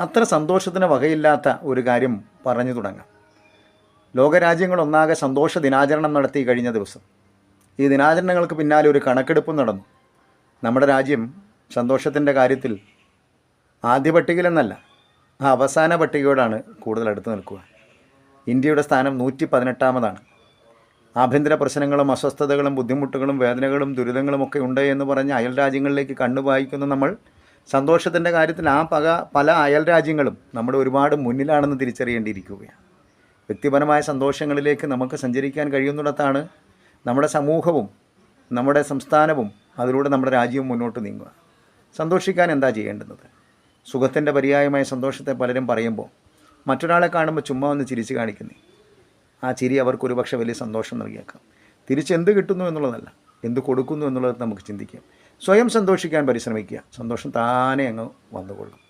അത്ര സന്തോഷത്തിന് വകയില്ലാത്ത ഒരു കാര്യം പറഞ്ഞു തുടങ്ങാം. ലോകരാജ്യങ്ങളൊന്നാകെ സന്തോഷ ദിനാചരണം നടത്തി കഴിഞ്ഞ ദിവസം. ഈ ദിനാചരണങ്ങൾക്ക് പിന്നാലെ ഒരു കണക്കെടുപ്പ് നടന്നു. നമ്മുടെ രാജ്യം സന്തോഷത്തിന്റെ കാര്യത്തിൽ ആദ്യ പട്ടികയിലെന്നല്ല ആ അവസാന പട്ടികയോടാണ് കൂടുതൽ അടുത്ത് നിൽക്കുക. ഇന്ത്യയുടെ സ്ഥാനം നൂറ്റി പതിനെട്ടാമതാണ് ആഭ്യന്തര പ്രശ്നങ്ങളും അസ്വസ്ഥതകളും ബുദ്ധിമുട്ടുകളും വേദനകളും ദുരിതങ്ങളും ഒക്കെ ഉണ്ട് എന്ന് പറഞ്ഞ് അയൽ രാജ്യങ്ങളിലേക്ക് കണ്ണു വായിക്കുന്ന നമ്മൾ സന്തോഷത്തിന്റെ കാര്യത്തിൽ ആ പക പല അയൽ രാജ്യങ്ങളും നമ്മുടെ ഒരുപാട് മുന്നിലാണെന്ന് തിരിച്ചറിയേണ്ടിയിരിക്കുകയാണ്. വ്യക്തിപരമായ സന്തോഷങ്ങളിലേക്ക് നമുക്ക് സഞ്ചരിക്കാൻ കഴിയുന്നിടത്താണ് നമ്മുടെ സമൂഹവും നമ്മുടെ സംസ്ഥാനവും അതിലൂടെ നമ്മുടെ രാജ്യവും മുന്നോട്ട് നീങ്ങുക. സന്തോഷിക്കാൻ എന്താ ചെയ്യേണ്ടുന്നത്? സുഖത്തിന്റെ പര്യായമായ സന്തോഷത്തെ പലരും പറയുമ്പോൾ മറ്റൊരാളെ കാണുമ്പോൾ ചുമ്മാ ഒന്ന് ചിരിച്ച് കാണിക്കുന്നേ. ആ ചിരി അവർക്കൊരു പക്ഷേ വലിയ സന്തോഷം നൽകിയേക്കാം. തിരിച്ചെന്ത് കിട്ടുന്നു എന്നുള്ളതല്ല. എന്ത് കൊടുക്കുന്നു എന്നുള്ളത് നമുക്ക് ചിന്തിക്കാം. സ്വയം സന്തോഷിക്കാൻ പരിശ്രമിക്കുക. സന്തോഷം താനേ അങ്ങ് വന്നുകൊള്ളും.